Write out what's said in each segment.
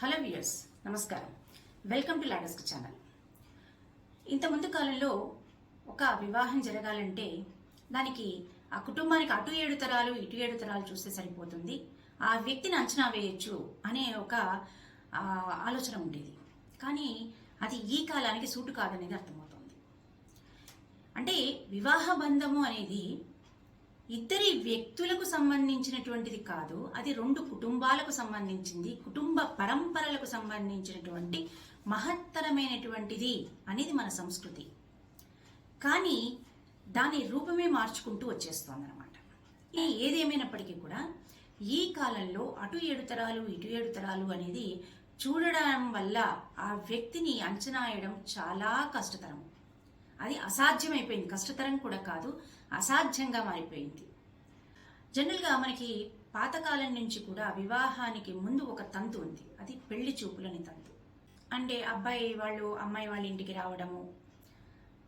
Hello viewers నమస్కారం. Welcome to లాడస్క్ channel. ఇంత ముందు కాలంలో ఒక వివాహం జరగాలంటే దానికి ఆ కుటుంబానికి అటు ఏడు తరాలు ఇటు ఏడు తరాలు చూస్తే సరిపోతుంది. ఆ వ్యక్తిని అంచనా వేయొచ్చు అనే ఒక ఆలోచన ఉండేది. కానీ అది ఈ కాలానికి సూటు కాదనేది అర్థమవుతుంది. అంటే వివాహ బంధము అనేది ఇద్దరి వ్యక్తులకు సంబంధించినటువంటిది కాదు అది రెండు కుటుంబాలకు సంబంధించింది కుటుంబ పరంపరలకు సంబంధించినటువంటి మహత్తరమైనటువంటిది అనేది మన సంస్కృతి. కానీ దాని రూపమే మార్చుకుంటూ వచ్చేస్తోందనమాట ఈ ఏదేమైనప్పటికీ కూడా ఈ కాలంలో అటు ఏడు తరాలు ఇటు ఏడు తరాలు అనేది చూడడం వల్ల ఆ వ్యక్తిని అంచనా వేయడం చాలా కష్టతరం అది అసాధ్యమైపోయింది. కష్టతరం కూడా కాదు అసాధ్యంగా మారిపోయింది. జనరల్గా మనకి పాతకాలం నుంచి కూడా వివాహానికి ముందు ఒక తంతు ఉంది. అది పెళ్ళి చూపులని తంతు. అంటే అబ్బాయి వాళ్ళు అమ్మాయి వాళ్ళ ఇంటికి రావడము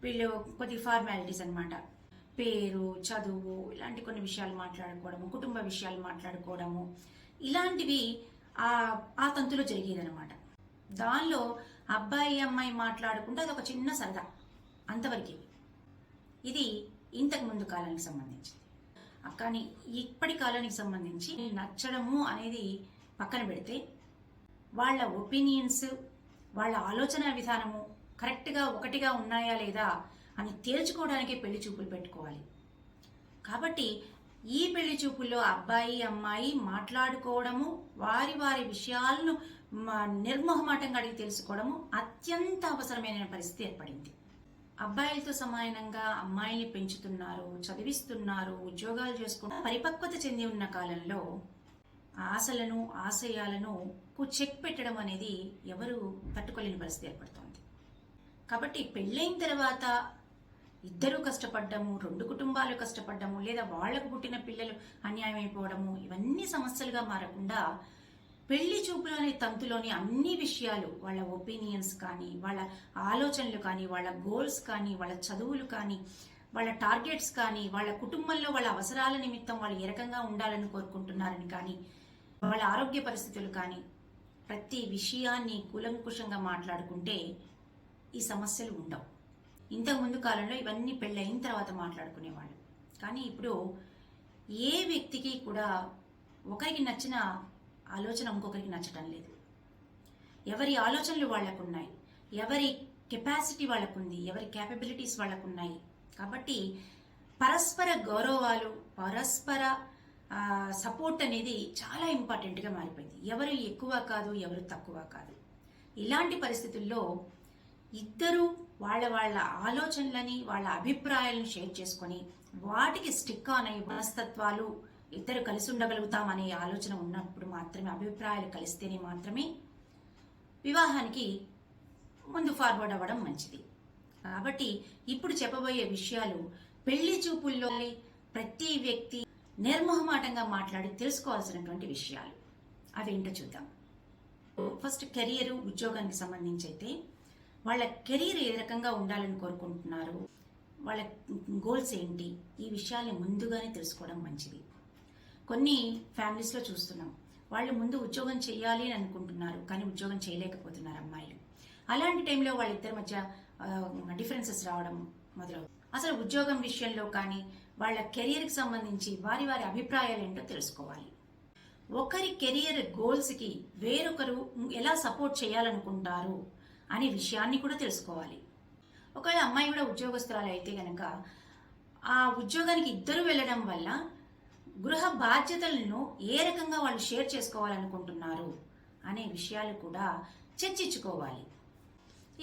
వీళ్ళు కొద్ది ఫార్మాలిటీస్ అనమాట పేరు చదువు ఇలాంటి కొన్ని విషయాలు మాట్లాడుకోవడము కుటుంబ విషయాలు మాట్లాడుకోవడము ఇలాంటివి ఆ ఆ తంతులో జరిగేదనమాట దానిలో అబ్బాయి అమ్మాయి మాట్లాడుకుంటే అది ఒక చిన్న సరదా. అంతవరకే ఇది ఇంతకు ముందు కాలానికి సంబంధించి కానీ ఇప్పటి కాలానికి సంబంధించి నచ్చడము అనేది పక్కన పెడితే వాళ్ళ ఒపీనియన్స్ వాళ్ళ ఆలోచన విధానము కరెక్ట్గా ఒకటిగా ఉన్నాయా లేదా అని తేల్చుకోవడానికే పెళ్ళి చూపులు పెట్టుకోవాలి. కాబట్టి ఈ పెళ్ళి చూపుల్లో అబ్బాయి అమ్మాయి మాట్లాడుకోవడము వారి వారి విషయాలను నిర్మోహమాటంగా అడిగి తెలుసుకోవడము అత్యంత అవసరమైన పరిస్థితి ఏర్పడింది. అబ్బాయిలతో సమానంగా అమ్మాయిల్ని పెంచుతున్నారు చదివిస్తున్నారు ఉద్యోగాలు చేసుకుంటూ పరిపక్వత చెంది ఉన్న కాలంలో ఆశలను ఆశయాలను కు చెక్ పెట్టడం అనేది ఎవరు తట్టుకోలేని పరిస్థితి ఏర్పడుతోంది. కాబట్టి పెళ్ళైన తర్వాత ఇద్దరు కష్టపడ్డము రెండు కుటుంబాలు కష్టపడ్డము లేదా వాళ్ళకు పుట్టిన పిల్లలు అన్యాయం అయిపోవడము ఇవన్నీ సమస్యలుగా మారకుండా పెళ్ళి చూపులోని తంతులోని అన్ని విషయాలు వాళ్ళ ఒపీనియన్స్ కానీ వాళ్ళ ఆలోచనలు కానీ వాళ్ళ గోల్స్ కానీ వాళ్ళ చదువులు కానీ వాళ్ళ టార్గెట్స్ కానీ వాళ్ళ కుటుంబంలో వాళ్ళ అవసరాల నిమిత్తం వాళ్ళు ఏ రకంగా ఉండాలని కోరుకుంటున్నారని కానీ వాళ్ళ ఆరోగ్య పరిస్థితులు కానీ ప్రతి విషయాన్ని కూలంకుషంగా మాట్లాడుకుంటే ఈ సమస్యలు ఉండవు. ఇంతకు ముందు కాలంలో ఇవన్నీ పెళ్ళయిన తర్వాత మాట్లాడుకునేవాళ్ళు. కానీ ఇప్పుడు ఏ వ్యక్తికి కూడా ఒకరికి నచ్చిన ఆలోచన ఇంకొకరికి నచ్చటం లేదు. ఎవరి ఆలోచనలు వాళ్ళకు ఉన్నాయి ఎవరి కెపాసిటీ వాళ్ళకుంది ఎవరి క్యాపబిలిటీస్ వాళ్ళకున్నాయి. కాబట్టి పరస్పర గౌరవాలు పరస్పర సపోర్ట్ అనేది చాలా ఇంపార్టెంట్గా మారిపోయింది. ఎవరు ఎక్కువ కాదు ఎవరు తక్కువ కాదు. ఇలాంటి పరిస్థితుల్లో ఇద్దరు వాళ్ళ వాళ్ళ ఆలోచనలని వాళ్ళ అభిప్రాయాలను షేర్ చేసుకొని వాటికి స్టిక్ ఆన్ అయ్యి మనస్తత్వాలు ఇద్దరు కలిసి ఉండగలుగుతాం అనే ఆలోచన ఉన్నప్పుడు మాత్రమే అభిప్రాయాలు కలిస్తేనే మాత్రమే వివాహానికి ముందు ఫార్వర్డ్ అవ్వడం మంచిది. కాబట్టి ఇప్పుడు చెప్పబోయే విషయాలు పెళ్ళి చూపుల్లో ప్రతి వ్యక్తి నిర్మోహమాటంగా మాట్లాడి తెలుసుకోవాల్సినటువంటి విషయాలు. అవేంటో చూద్దాం. ఫస్ట్ కెరియర్ ఉద్యోగానికి సంబంధించి అయితే వాళ్ళ కెరీర్ ఏ రకంగా ఉండాలని కోరుకుంటున్నారు వాళ్ళ గోల్స్ ఏంటి ఈ విషయాల్ని ముందుగానే తెలుసుకోవడం మంచిది. కొన్ని ఫ్యామిలీస్లో చూస్తున్నాం. వాళ్ళు ముందు ఉద్యోగం చేయాలి అని అనుకుంటున్నారు కానీ ఉద్యోగం చేయలేకపోతున్నారు అమ్మాయిలు. అలాంటి టైంలో వాళ్ళిద్దరి మధ్య డిఫరెన్సెస్ రావడం మొదలవు. అసలు ఉద్యోగం విషయంలో కానీ వాళ్ళ కెరియర్కి సంబంధించి వారి వారి అభిప్రాయాలు ఏంటో తెలుసుకోవాలి. ఒకరి కెరియర్ గోల్స్కి వేరొకరు ఎలా సపోర్ట్ చేయాలనుకుంటారు అనే విషయాన్ని కూడా తెలుసుకోవాలి. ఒకవేళ అమ్మాయి కూడా ఉద్యోగస్తురాలు అయితే కనుక ఆ ఉద్యోగానికి ఇద్దరు వెళ్ళడం వల్ల గృహ బాధ్యతలను ఏ రకంగా వాళ్ళు షేర్ చేసుకోవాలనుకుంటున్నారు అనే విషయాలు కూడా చర్చించుకోవాలి.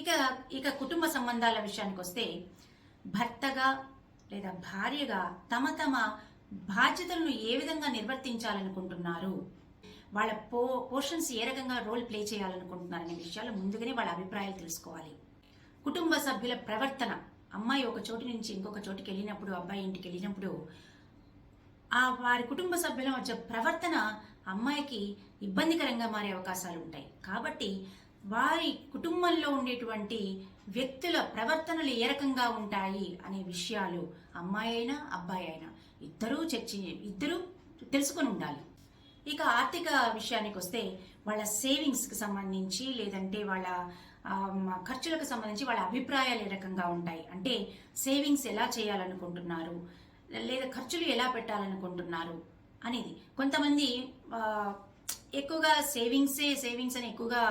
ఇక ఇక కుటుంబ సంబంధాల విషయానికి వస్తే భర్తగా లేదా భార్యగా తమ తమ బాధ్యతలను ఏ విధంగా నిర్వర్తించాలనుకుంటున్నారు వాళ్ళ పో పోర్షన్స్ ఏ రకంగా రోల్ ప్లే చేయాలనుకుంటున్నారు అనే విషయాలు ముందుగానే వాళ్ళ అభిప్రాయాలు తెలుసుకోవాలి. కుటుంబ సభ్యుల ప్రవర్తన అమ్మాయి ఒక చోటు నుంచి ఇంకొక చోటుకి వెళ్ళినప్పుడు అబ్బాయి ఇంటికి వెళ్ళినప్పుడు ఆ వారి కుటుంబ సభ్యుల మధ్య ప్రవర్తన అమ్మాయికి ఇబ్బందికరంగా మారే అవకాశాలు ఉంటాయి. కాబట్టి వారి కుటుంబంలో ఉండేటువంటి వ్యక్తుల ప్రవర్తనలు ఏ రకంగా ఉంటాయి అనే విషయాలు అమ్మాయి అయినా అబ్బాయి అయినా ఇద్దరూ చర్చి ఇద్దరూ తెలుసుకొని ఉండాలి. ఇక ఆర్థిక విషయానికి వస్తే వాళ్ళ సేవింగ్స్కి సంబంధించి లేదంటే వాళ్ళ ఖర్చులకు సంబంధించి వాళ్ళ అభిప్రాయాలు ఏ రకంగా ఉంటాయి? అంటే సేవింగ్స్ ఎలా చేయాలనుకుంటున్నారు? లేదా ఖర్చులు ఎలా పెట్టాలనుకుంటున్నారు అనేది. కొంతమంది ఎక్కువగా సేవింగ్సే సేవింగ్స్ అని ఎక్కువగా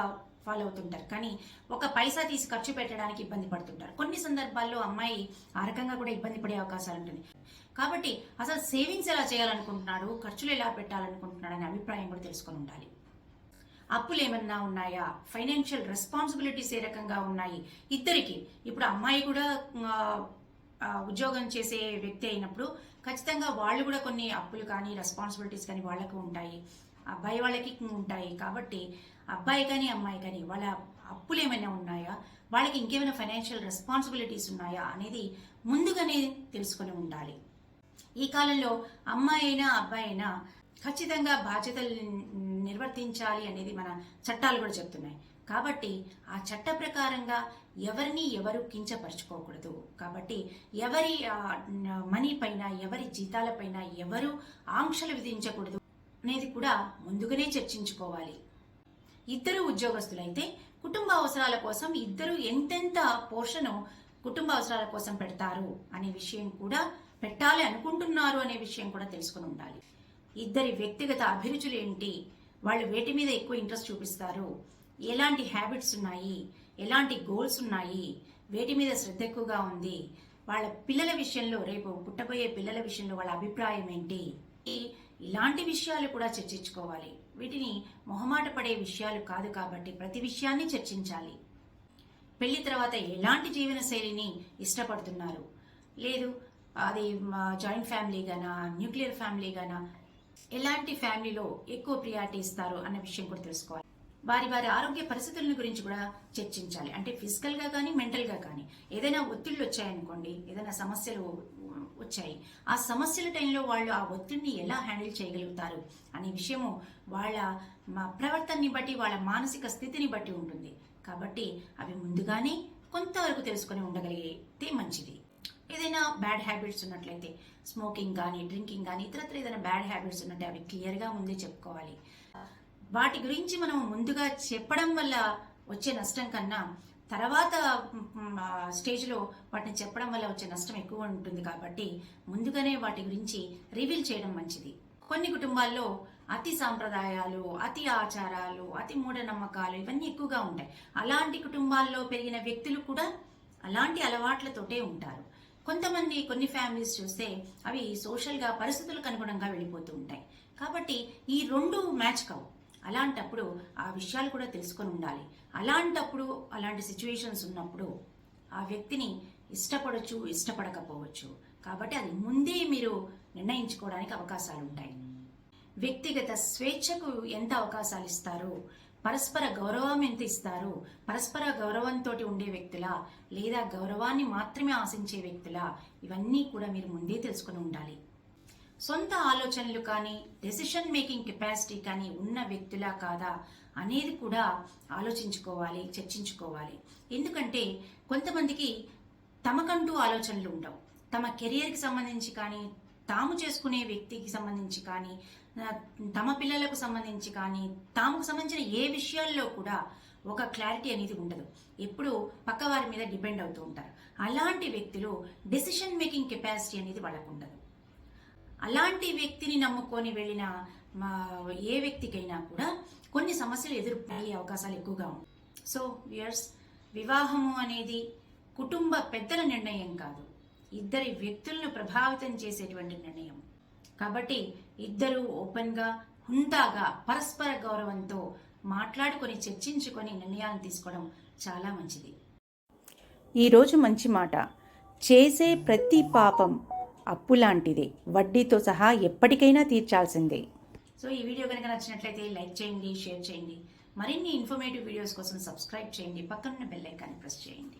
ఫాలో అవుతుంటారు. కానీ ఒక పైసా తీసి ఖర్చు పెట్టడానికి ఇబ్బంది పడుతుంటారు. కొన్ని సందర్భాల్లో అమ్మాయి ఆ రకంగా కూడా ఇబ్బంది పడే అవకాశాలు ఉంటుంది. కాబట్టి అసలు సేవింగ్స్ ఎలా చేయాలనుకుంటున్నాడు ఖర్చులు ఎలా పెట్టాలనుకుంటున్నాడు అనే అభిప్రాయం కూడా తెలుసుకొని ఉండాలి. అప్పులు ఏమన్నా ఉన్నాయా? ఫైనాన్షియల్ రెస్పాన్సిబిలిటీస్ ఏ రకంగా ఉన్నాయి? ఇద్దరికి. ఇప్పుడు అమ్మాయి కూడా ఉద్యోగం చేసే వ్యక్తి అయినప్పుడు ఖచ్చితంగా వాళ్ళు కూడా కొన్ని అప్పులు కానీ రెస్పాన్సిబిలిటీస్ కానీ వాళ్ళకు ఉంటాయి. అబ్బాయి వాళ్ళకి ఉంటాయి. కాబట్టి అబ్బాయి కానీ అమ్మాయి కానీ వాళ్ళ అప్పులు ఏమైనా ఉన్నాయా? వాళ్ళకి ఇంకేమైనా ఫైనాన్షియల్ రెస్పాన్సిబిలిటీస్ ఉన్నాయా? అనేది ముందుగానే తెలుసుకొని ఉండాలి. ఈ కాలంలో అమ్మాయి అయినా అబ్బాయి అయినా ఖచ్చితంగా బాధ్యతలు నిర్వర్తించాలి అనేది మన చట్టాలు కూడా చెప్తున్నాయి. కాబట్టి ఆ చట్ట ప్రకారంగా ఎవరిని ఎవరు కించపరచుకోకూడదు. కాబట్టి ఎవరి మనీ పైన ఎవరి జీతాలపైన ఎవరు ఆంక్షలు విధించకూడదు అనేది కూడా ముందుగానే చర్చించుకోవాలి. ఇద్దరు ఉద్యోగస్తులైతే కుటుంబ అవసరాల కోసం ఇద్దరు ఎంతెంత పోర్షను కుటుంబ అవసరాల కోసం పెడతారు అనే విషయం కూడా పెట్టాలి అనుకుంటున్నారు అనే విషయం కూడా తెలుసుకుని ఉండాలి. ఇద్దరి వ్యక్తిగత అభిరుచులు ఏంటి? వాళ్ళు వేటి మీద ఎక్కువ ఇంట్రెస్ట్ చూపిస్తారు? ఎలాంటి హ్యాబిట్స్ ఉన్నాయి? ఎలాంటి గోల్స్ ఉన్నాయి? వేటి మీద శ్రద్ధ ఎక్కువగా ఉంది? వాళ్ళ పిల్లల విషయంలో రేపు పుట్టబోయే పిల్లల విషయంలో వాళ్ళ అభిప్రాయం ఏంటి? ఈ- ఇలాంటి విషయాలు కూడా చర్చించుకోవాలి. వీటిని మొహమాట పడే విషయాలు కాదు కాబట్టి ప్రతి విషయాన్ని చర్చించాలి. పెళ్ళి తర్వాత ఎలాంటి జీవనశైలిని ఇష్టపడుతున్నారు? లేదు అది జాయింట్ ఫ్యామిలీ గానా న్యూక్లియర్ ఫ్యామిలీ గానా ఎలాంటి ఫ్యామిలీలో ఎక్కువ ప్రియారిటీ ఇస్తారు అన్న విషయం కూడా తెలుసుకోవాలి. వారి వారి ఆరోగ్య పరిస్థితులను గురించి కూడా చర్చించాలి. అంటే ఫిజికల్గా కానీ మెంటల్గా కానీ. ఏదైనా ఒత్తిళ్ళు వచ్చాయనుకోండి ఏదైనా సమస్యలు వచ్చాయి ఆ సమస్యల టైంలో వాళ్ళు ఆ ఒత్తిడిని ఎలా హ్యాండిల్ చేయగలుగుతారు అనే విషయము వాళ్ళ ప్రవర్తనని బట్టి వాళ్ళ మానసిక స్థితిని బట్టి ఉంటుంది. కాబట్టి అవి ముందుగానే కొంతవరకు తెలుసుకొని ఉండగలిగితే మంచిది. ఏదైనా బ్యాడ్ హ్యాబిట్స్ ఉన్నట్లయితే స్మోకింగ్ కానీ డ్రింకింగ్ కానీ ఇతరత్ర ఏదైనా బ్యాడ్ హ్యాబిట్స్ ఉన్నట్టే అవి క్లియర్గా ముందే చెప్పుకోవాలి. వాటి గురించి మనం ముందుగా చెప్పడం వల్ల వచ్చే నష్టం కన్నా తర్వాత స్టేజ్లో వాటిని చెప్పడం వల్ల వచ్చే నష్టం ఎక్కువ ఉంటుంది కాబట్టి ముందుగానే వాటి గురించి రివీల్ చేయడం మంచిది. కొన్ని కుటుంబాల్లో అతి సాంప్రదాయాలు అతి ఆచారాలు అతి మూఢనమ్మకాలు ఇవన్నీ ఎక్కువగా ఉంటాయి. అలాంటి కుటుంబాల్లో పెరిగిన వ్యక్తులు కూడా అలాంటి అలవాట్లతోటే ఉంటారు. కొంతమంది కొన్ని ఫ్యామిలీస్ చూస్తే అవి సోషల్గా పరిస్థితులకు అనుగుణంగా వెళ్ళిపోతూ ఉంటాయి. కాబట్టి ఈ రెండు మ్యాచ్ కావు. అలాంటప్పుడు ఆ విషయాలు కూడా తెలుసుకొని ఉండాలి. అలాంటప్పుడు అలాంటి సిచ్యువేషన్స్ ఉన్నప్పుడు ఆ వ్యక్తిని ఇష్టపడచ్చు ఇష్టపడకపోవచ్చు. కాబట్టి అది ముందే మీరు నిర్ణయించుకోవడానికి అవకాశాలు ఉంటాయి. వ్యక్తిగత స్వేచ్ఛకు ఎంత అవకాశాలు ఇస్తారు పరస్పర గౌరవం ఎంత ఇస్తారు పరస్పర గౌరవంతో ఉండే వ్యక్తులా లేదా గౌరవాన్ని మాత్రమే ఆశించే వ్యక్తులా ఇవన్నీ కూడా మీరు ముందే తెలుసుకుని ఉండాలి. సొంత ఆలోచనలు కానీ డెసిషన్ మేకింగ్ కెపాసిటీ కానీ ఉన్న వ్యక్తులా కాదా అనేది కూడా ఆలోచించుకోవాలి చర్చించుకోవాలి. ఎందుకంటే కొంతమందికి తమకంటూ ఆలోచనలు ఉండవు. తమ కెరియర్కి సంబంధించి కానీ తాము చేసుకునే వ్యక్తికి సంబంధించి కానీ తమ పిల్లలకు సంబంధించి కానీ తాముకు సంబంధించిన ఏ విషయాల్లో కూడా ఒక క్లారిటీ అనేది ఉండదు. ఎప్పుడు పక్కవారి మీద డిపెండ్ అవుతూ ఉంటారు. అలాంటి వ్యక్తులు డెసిషన్ మేకింగ్ కెపాసిటీ అనేది వాళ్ళకు ఉండదు. అలాంటి వ్యక్తిని నమ్ముకొని వెళ్ళిన మా ఏ వ్యక్తికైనా కూడా కొన్ని సమస్యలు ఎదుర్కొనే అవకాశాలు ఎక్కువగా ఉంటాయి. సో వియర్స్ వివాహము అనేది కుటుంబ పెద్దల నిర్ణయం కాదు. ఇద్దరి వ్యక్తులను ప్రభావితం చేసేటువంటి నిర్ణయం. కాబట్టి ఇద్దరు ఓపెన్గా హుందాగా పరస్పర గౌరవంతో మాట్లాడుకొని చర్చించుకొని నిర్ణయాలు తీసుకోవడం చాలా మంచిది. ఈరోజు మంచి మాట. చేసే ప్రతి పాపం అప్పు లాంటిదే వడ్డీతో సహా ఎప్పటికైనా తీర్చాల్సిందే. సో ఈ వీడియో కనుక నచ్చినట్లయితే లైక్ చేయండి షేర్ చేయండి. మరిన్ని ఇన్ఫర్మేటివ్ వీడియోస్ కోసం సబ్స్క్రైబ్ చేయండి. పక్కనున్న బెల్ ఐకాన్ని ప్రెస్ చేయండి.